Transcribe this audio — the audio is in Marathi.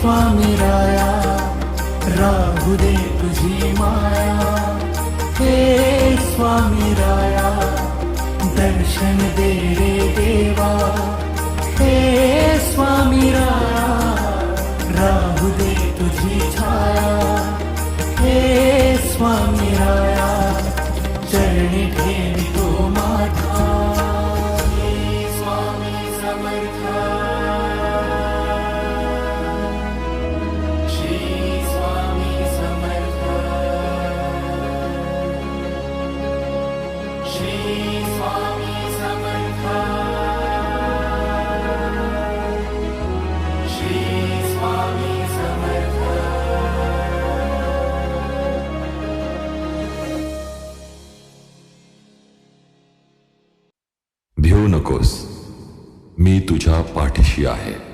स्वामी राया राहू दे तुझी माया. हे स्वामी राया दर्शन दे रे देवा. हे स्वामी राया राहू दे तुझी छाया. हे स्वामी राया चरणी ठेवितो माझा हे स्वामी समर्थ भिवू नकोस. मी तुझ्या पाठीशी आहे.